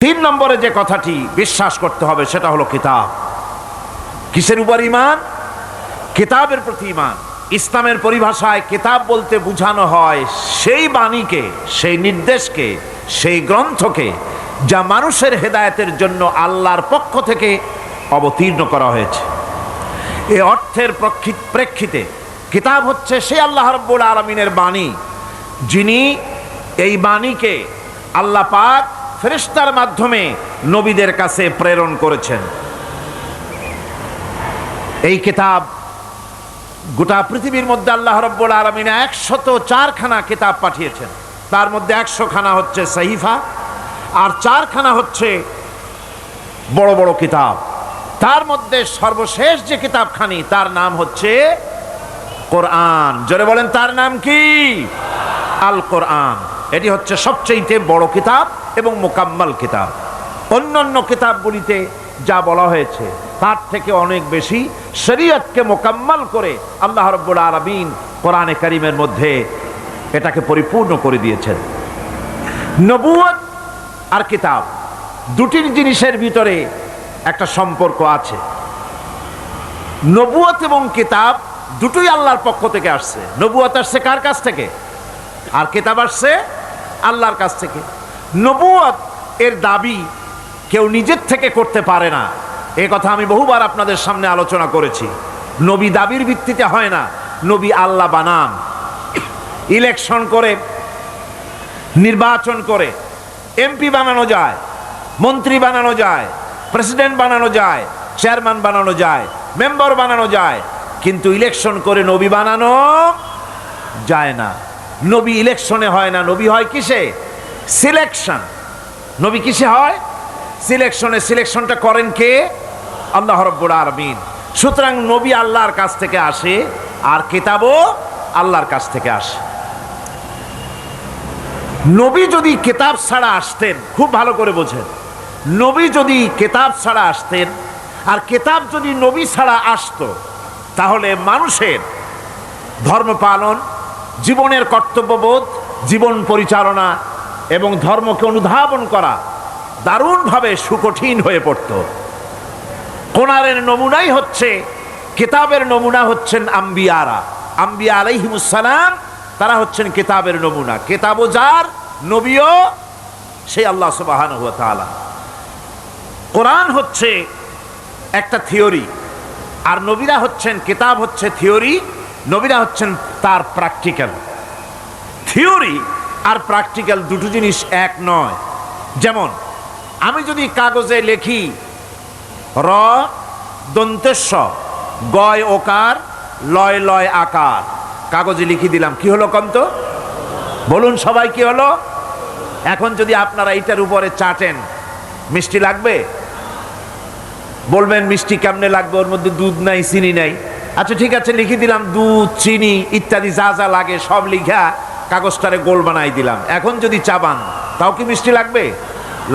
তিন নম্বরে যে কথাটি বিশ্বাস করতে হবে, সেটা হলো কিতাব। কিসের উপর ইমান কিতাবের প্রতি ইমান ইসলামের পরিভাষায় কিতাব বলতে বোঝানো হয় সেই বাণীকে, সেই নির্দেশকে, সেই গ্রন্থকে, যা মানুষের হেদায়েতের জন্য আল্লাহর পক্ষ থেকে অবতীর্ণ করা হয়েছে। এ অর্থের প্রেক্ষিতে কিতাব হচ্ছে সেই আল্লাহ রব্বুল আলমিনের বাণী, যিনি এই বাণীকে আল্লাহ পাক ফেরেশতার মাধ্যমে নবীদের কাছে প্রেরণ করেছেন। এই কিতাব গোটা পৃথিবীর মধ্যে আল্লাহ রব্বুল আলমিন একশত চারখানা কিতাব পাঠিয়েছেন। তার মধ্যে একশো খানা হচ্ছে সাহিফা আর চারখানা হচ্ছে বড় বড় কিতাব। তার মধ্যে সর্বশেষ যে কিতাবখানি, তার নাম হচ্ছে কোরআন। জোরে বলেন, তার নাম কি? আল কোরআন। এটি হচ্ছে সবচেয়ে বড় কিতাব এবং মোকাম্মাল কিতাব। অন্যান্য কিতাবগুলিতে যা বলা হয়েছে, তার থেকে অনেক বেশি শরীয়তকে মোকাম্মাল করে আল্লাহ রব্বুল আলমিন কোরআনে কারিমের মধ্যে এটাকে পরিপূর্ণ করে দিয়েছেন। নবুয়ত আর কিতাব দুটির জিনিসের ভিতরে একটা সম্পর্ক আছে। নবুয়ত এবং কিতাব দুটোই আল্লাহর পক্ষ থেকে আসছে। নবুয়ত আসছে কার কাছ থেকে? আর কিতাব আসছে আল্লাহর কাছ থেকে। নবুয়ত এর দাবি কেউ নিজের থেকে করতে পারে না। এ কথা আমি বহুবার আপনাদের সামনে আলোচনা করেছি। নবী দাবির ভিত্তিতে হয় না, নবী আল্লাহ বানান। ইলেকশন করে, নির্বাচন করে, এমপি বানানো যায়, মন্ত্রী বানানো যায়, প্রেসিডেন্ট বানানো যায়, চেয়ারম্যান বানানো যায়, মেম্বার বানানো যায়, কিন্তু ইলেকশন করে নবী বানানো যায় না। নবী ইলেকশনে হয় না, নবী হয় কিসে? সিলেকশন। নবী কিসে হয়? সিলেকশনে। সিলেকশনটা করেন কে? আল্লাহ রব্বুল আলমিন। সুতরাং নবী আল্লাহর কাছ থেকে আসে আর কেতাবও আল্লাহর কাছ থেকে আসে। নবী যদি কেতাব ছাড়া আসতেন, খুব ভালো করে বোঝেন। নবী যদি কেতাব ছাড়া আসতেন আর কেতাব যদি নবী ছাড়া আসতো, তাহলে মানুষের ধর্ম পালন জীবনের কর্তব্যবোধ, জীবন পরিচালনা এবং ধর্মকে অনুধাবন করা দারুণভাবে সুকঠিন হয়ে পড়ত। কোনারের নমুনাই হচ্ছে, কিতাবের নমুনা হচ্ছেন আম্বিয়ারা। আম্বিয়া আলাইহিমুসালাম তারা হচ্ছেন কিতাবের নমুনা। কেতাবও যার, নবীও, সেই আল্লাহ সুবাহান হুয়া তাআলা। কোরআন হচ্ছে একটা থিওরি, আর নবীরা হচ্ছেন, কিতাব হচ্ছে থিওরি, নবীরা হচ্ছেন তার প্র্যাকটিক্যাল থিওরি আর প্র্যাকটিক্যাল দুটো জিনিস এক নয়। যেমন, আমি যদি কাগজে লেখি, র দন্তেস্ব গয় ওকার, লয় লয় আকার। কাগজে লিখে দিলাম, কি হলো কন্ত? বলুন সবাই কি হলো? এখন যদি আপনারা এইটার উপরে চাটেন, মিষ্টি লাগবে? বলবেন মিষ্টি কেমনে লাগবে? ওর মধ্যে দুধ নাই, চিনি নাই। আচ্ছা ঠিক আছে, লিখে দিলাম, দুধ, চিনি ইত্যাদি যা যা লাগে সব লিখা কাগজটারে গোল বানাই দিলাম। এখন যদি চাবান তাও কি মিষ্টি লাগবে?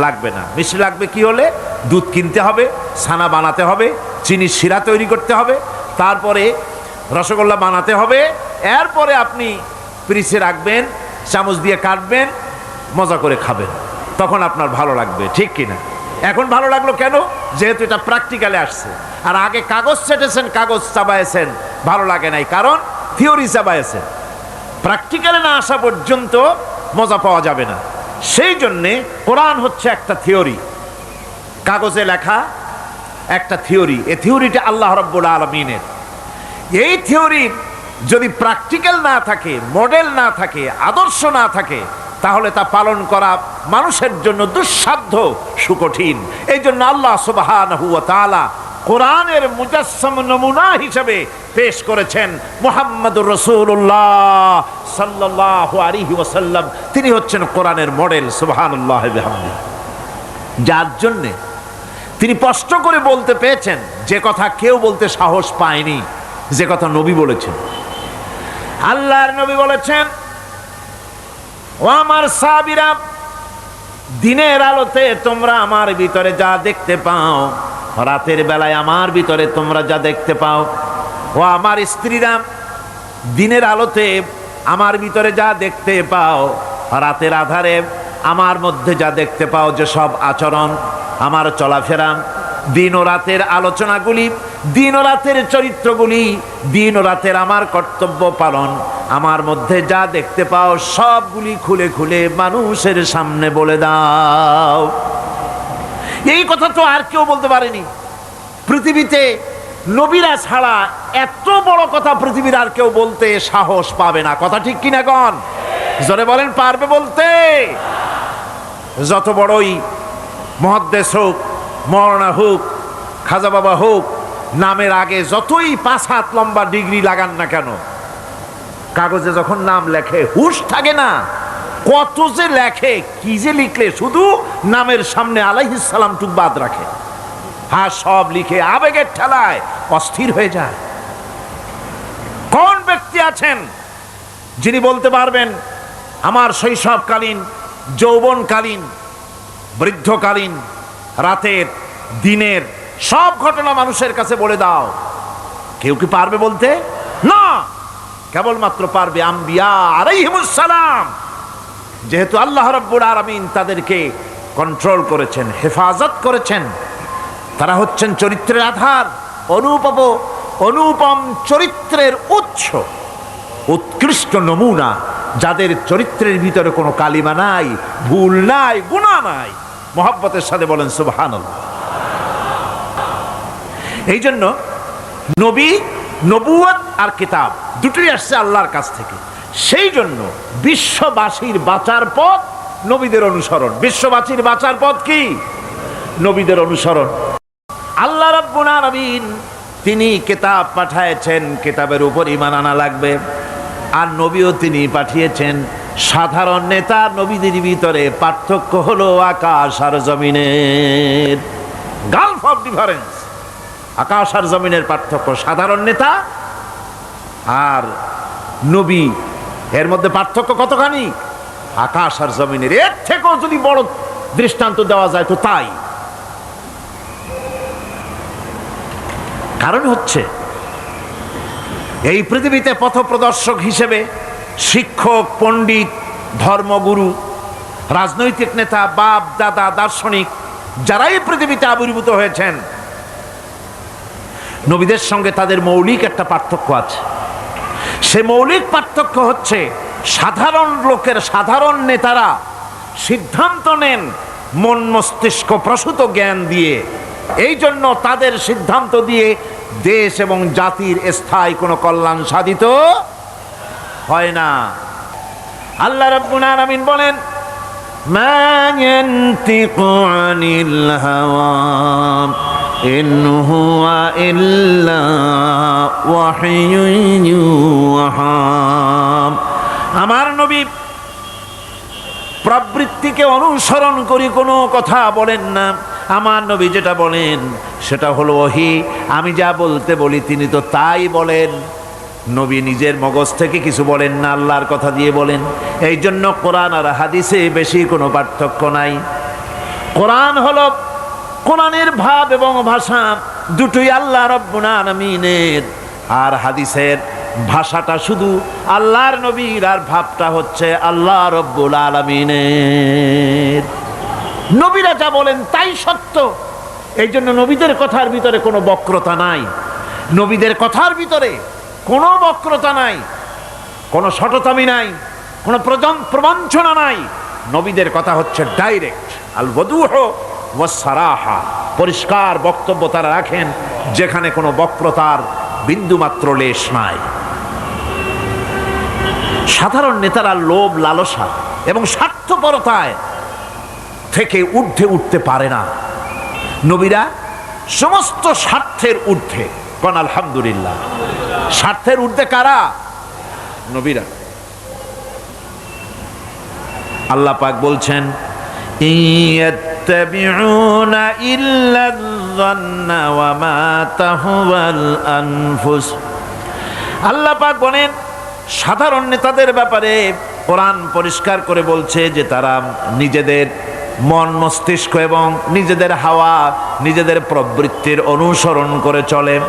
লাগবে না। মিষ্টি লাগবে কি হলে? দুধ কিনতে হবে, ছানা বানাতে হবে, চিনির শিরা তৈরি করতে হবে, তারপরে রসগোল্লা বানাতে হবে, এরপরে আপনি ফ্রিজে রাখবেন, চামচ দিয়ে কাটবেন, মজা করে খাবেন। তখন আপনার ভালো লাগবে, ঠিক কিনা? এখন ভালো লাগল কেন? যেহেতু এটা প্র্যাকটিক্যালে আসছে। আর আগে কাগজ চেটেছেন কাগজ চাবায়েছেন ভালো লাগে নাই। কারণ থিওরি চাবায়েছেন প্র্যাকটিক্যালে না আসা পর্যন্ত মজা পাওয়া যাবে না। সেই জন্যে কোরআন হচ্ছে একটা থিওরি কাগজে লেখা একটা থিওরি এ থিওরিটা আল্লাহ রব্বুল আলমিনের। এই থিওরির যদি প্র্যাকটিক্যাল না থাকে মডেল না থাকে, আদর্শ না থাকে তাহলে তা পালন করা মানুষের জন্য দুঃসাধ্য, সুকঠিন। এই জন্য আল্লাহ ওয়া কোরআনের মুজাসসাম নমুনা হিসেবে পেশ করেছেন মুহাম্মদুর রসুল্লাহ সাল্লাল্লাহু আলাইহি ওয়াসাল্লাম। তিনি হচ্ছেন কোরআনের মডেল, সুবহানাল্লাহ যার জন্যে তিনি স্পষ্ট করে বলতে পেয়েছেন যে কথা কেউ বলতে সাহস পায়নি, যে কথা নবী বলেছেন। আল্লাহর নবী বলেছেন ও আমার সাবিরা দিনের আলোতে তোমরা আমার ভিতরে যা দেখতে পাও, রাতের বেলায় আমার ভিতরে তোমরা যা দেখতে পাও, ও আমার স্ত্রীরা, দিনের আলোতে আমার ভিতরে যা দেখতে পাও, রাতের আধারে আমার মধ্যে যা দেখতে পাও যে সব আচরণ, আমার চলাফেরা, দিন ও রাতের আলোচনাগুলি দিন ও রাতের চরিত্রগুলি দিন ও রাতের আমার কর্তব্য পালন। আমার মধ্যে যা দেখতে পাও সবগুলি খুলে খুলে মানুষের সামনে বলে দাও। এই কথা তো আর কেউ বলতে পারেনি। পৃথিবীতে নবীরা ছাড়া এত বড় কথা পৃথিবীর আর কেউ বলতে সাহস পাবে না। কথা ঠিক কিনা কন? জোরে বলেন, পারবে বলতে? যত বড়ই মহাদ্দেশ হোক মরনা হোক, খাজা বাবা হোক নামের আগে যতই পাঁচ হাত লম্বা ডিগ্রি লাগান না কেন, কাগজে যখন নাম লেখে, হুশ থাকে না। কত যে লেখে, কি যে লিখলে শুধু নামের সামনে আলাইহিস সালাম টুক বাদ রাখে। হ্যাঁ সব লিখে আবেগের ঠেলায় অস্থির হয়ে যায়। কোন ব্যক্তি আছেন যিনি বলতে পারবেন, আমার শৈশবকালীন, যৌবনকালীন, বৃদ্ধকালীন, রাতের, দিনের সব ঘটনা মানুষের কাছে বলে দাও। কেউ কি পারবে বলতে? না! কেবলমাত্র পারবে আম্বিয়া আলাইহিমুসসালাম। যেহেতু আল্লাহ রব্বুল আলামিন তাদেরকে কন্ট্রোল করেছেন, হেফাজত করেছেন, তারা হচ্ছেন চরিত্রের আধার, অনুপম অনুপম চরিত্রের উৎস, উৎকৃষ্ট নমুনা, যাদের চরিত্রের ভিতরে কোনো কালিমা নাই, ভুল নাই গুণা নাই। মোহাব্বতের সাথে বলেন সুবহান এই জন্য নবী নবুয়ত আর কিতাব দুটোই আসছে আল্লাহর কাছ থেকে। সেই জন্য বিশ্ববাসীর বাঁচার পথ নবীদের অনুসরণ। বিশ্ববাসীর বাঁচার পথ কি? নবীদের অনুসরণ। আল্লাহ রাব্বুল আলামিন তিনি কিতাব পাঠিয়েছেন, কিতাবের উপর ঈমান আনা লাগবে। আর নবীও তিনি পাঠিয়েছেন। সাধারণ নেতা নবীদের ভিতরে পার্থক্য হলো আকাশ আর জমিনের। গালফ অফ ডিফারেন্স আকাশ আর জমিনের পার্থক্য সাধারণ নেতা আর নবী। এর মধ্যে পার্থক্য কতখানি? আকাশ আর জমিনের। এর থেকেও যদি বড় দৃষ্টান্ত দেওয়া যায় তো তাই। কারণ হচ্ছে, এই পৃথিবীতে পথপ্রদর্শক হিসেবে শিক্ষক, পণ্ডিত, ধর্মগুরু, রাজনৈতিক নেতা, বাপ, দাদা, দার্শনিক, যারাই পৃথিবীতে আবির্ভূত হয়েছেন নবীদের সঙ্গে তাদের মৌলিক একটা পার্থক্য আছে। সে মৌলিক পার্থক্য হচ্ছে সাধারণ লোকের সাধারণ নেতারা সিদ্ধান্ত নেন মন মস্তিষ্ক প্রসূত জ্ঞান দিয়ে। এই জন্য তাদের সিদ্ধান্ত দিয়ে দেশ এবং জাতির স্থায়ী কোনো কল্যাণ সাধিত হয় না। আল্লাহ রাব্বুল আলামিন বলেন, মা ইয়ানতিকু হাওয়া। ইন হুয়া ইল্লা ওয়াহিয়ুন ইউহা আমার নবী প্রবৃত্তিকে অনুসরণ করি কোনো কথা বলেন না। আমার নবী যেটা বলেন, সেটা হলো ওহি। আমি যা বলতে বলি তিনি তো তাই বলেন। নবী নিজের মগজ থেকে কিছু বলেন না, আল্লাহর কথা দিয়ে বলেন। এই জন্য কোরআন আর হাদিসে বেশি কোনো পার্থক্য নাই। কোরআন হলো কোরআনের ভাব এবং ভাষা দুটোই আল্লাহ রব্বুল আলামিনের। আর হাদিসের ভাষাটা শুধু আল্লাহর নবীর আর ভাবটা হচ্ছে আল্লাহ রব্বুল আলামিনের। নবীরা যা বলেন তাই সত্য। এই জন্য নবীদের কথার ভিতরে কোনো বক্রতা নাই। নবীদের কথার ভিতরে কোনো বক্রতা নাই। কোনো সটতামি নাই। কোনো প্রবঞ্চনা নাই। নবীদের কথা হচ্ছে ডাইরেক্ট। আল বদুহ সারাহা পরিষ্কার বক্তব্য তারা রাখেন, যেখানে কোনো বক্রতার বিন্দুমাত্র লেশ নাই। সাধারণ নেতারা লোভ, লালসা এবং স্বার্থপরতায় থেকে ঊর্ধ্বে উঠতে পারে না। নবীরা সমস্ত স্বার্থের ঊর্ধ্বে, কন আলহামদুলিল্লাহ। স্বার্থের ঊর্ধ্বে কারা? নবীরা। আল্লাহ পাক বলছেন ইল্লা যান্না ওয়া মা তাহওয়াল আনফুস আল্লাহ পাক বলেন, সাধারণ নেতাদের ব্যাপারে কোরআন পরিষ্কার করে বলছে যে তারা নিজেদের মন মস্তিষ্ক এবং নিজেদের হাওয়া, নিজেদের প্রবৃত্তির অনুসরণ করে চলে।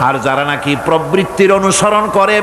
আর যারা নাকি প্রবৃত্তির অনুসরণ করে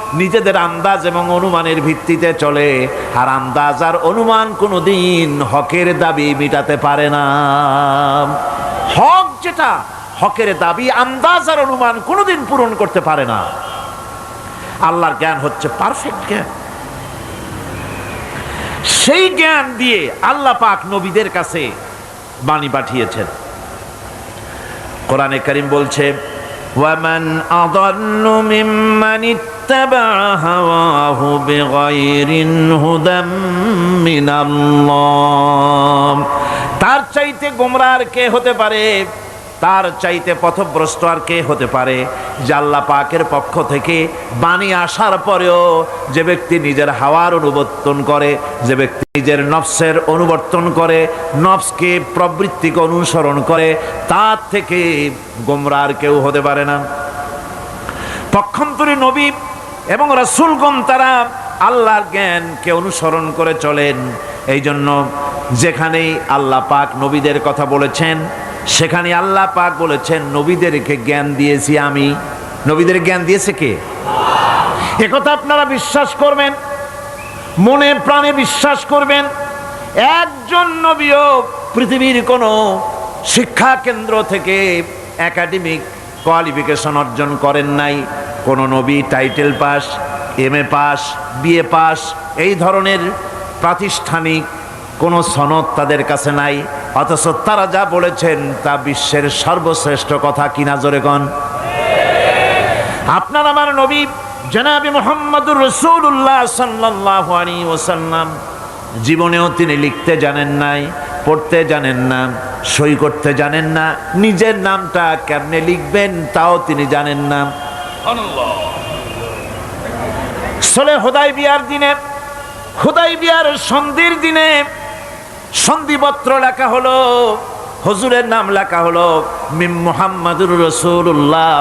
নিজেদের আন্দাজ এবং অনুমানের ভিত্তিতে চলে। আর আন্দাজ আর অনুমান কোনোদিন হকের দাবি মিটাতে পারে না। হক যেটা, হকের দাবি, আন্দাজ আর অনুমান কোনোদিন পূরণ করতে পারে না। আল্লাহর জ্ঞান হচ্ছে পারফেক্ট জ্ঞান। সেই জ্ঞান দিয়ে আল্লাহ পাক নবীদের কাছে বাণী পাঠিয়েছেন। কোরআনে করিম বলছে ওয়ামান আদাল্লু মিম্মান ইত্তাবা হাওয়াহু বিগাইরিন হুদাম মিনাল্লাহ তার চাইতে গোমরার কে হতে পারে? তার চাইতে পথভ্রষ্ট আর কে হতে পারে? যে পাকের পক্ষ থেকে বাণী আসার পরেও যে ব্যক্তি নিজের হাওয়ার অনুবর্তন করে, যে ব্যক্তি নিজের নফসের অনুবর্তন করে, নফসকে প্রবৃত্তিকে অনুসরণ করে, তার থেকে গোমরা আর কেউ হতে পারে না। পক্ষান্তরী নবী এবং রাসূলগণ তারা আল্লাহর জ্ঞানকে অনুসরণ করে চলেন। এই জন্য যেখানেই আল্লাহ পাক নবীদের কথা বলেছেন সেখানে আল্লাহ পাক বলেছেন, নবীদেরকে জ্ঞান দিয়েছি আমি। নবীদের জ্ঞান দিয়েছে কে? একথা আপনারা বিশ্বাস করবেন, মনে প্রাণে বিশ্বাস করবেন, একজন নবীও পৃথিবীর কোনো শিক্ষা কেন্দ্র থেকে একাডেমিক কোয়ালিফিকেশন অর্জন করেন নাই। কোনো নবী title pass, M A pass BA pass, এই ধরনের প্রাতিষ্ঠানিক কোনো সনদ তাদের কাছে নাই। অথচ তারা যা বলেছেন তা বিশ্বের সর্বশ্রেষ্ঠ কথা কিনা জোরে কন? আপনার আমার নবী জনাবি মোহাম্মদুর রসুল্লাহ সাল্লাহ ওসাল্লাম জীবনেও তিনি লিখতে জানেন নাই, পড়তে জানেন না, সই করতে জানেন না, নিজের নামটা কেমনে লিখবেন তাও তিনি জানেন না। সলে হোদাই বিয়ার দিনে হোদাই বিয়ার সন্ধির দিনে সন্ধিপত্র লেখা হলো, হজুরের নাম লেখা হলো, মিম মোহাম্মদুর রসুল্লাহ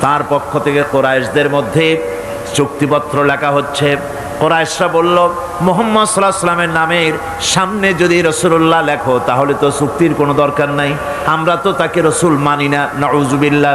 তার পক্ষ থেকে কোরাইশদের মধ্যে চুক্তিপত্র লেখা হচ্ছে। কোরাইশরা বলল, মোহাম্মদ সাল্লাহ সাল্লামের নামের সামনে যদি রসুল্লাহ লেখো, তাহলে তো চুক্তির কোনো দরকার নাই। আমরা তো তাকে রসুল মানি না নজুবিল্লা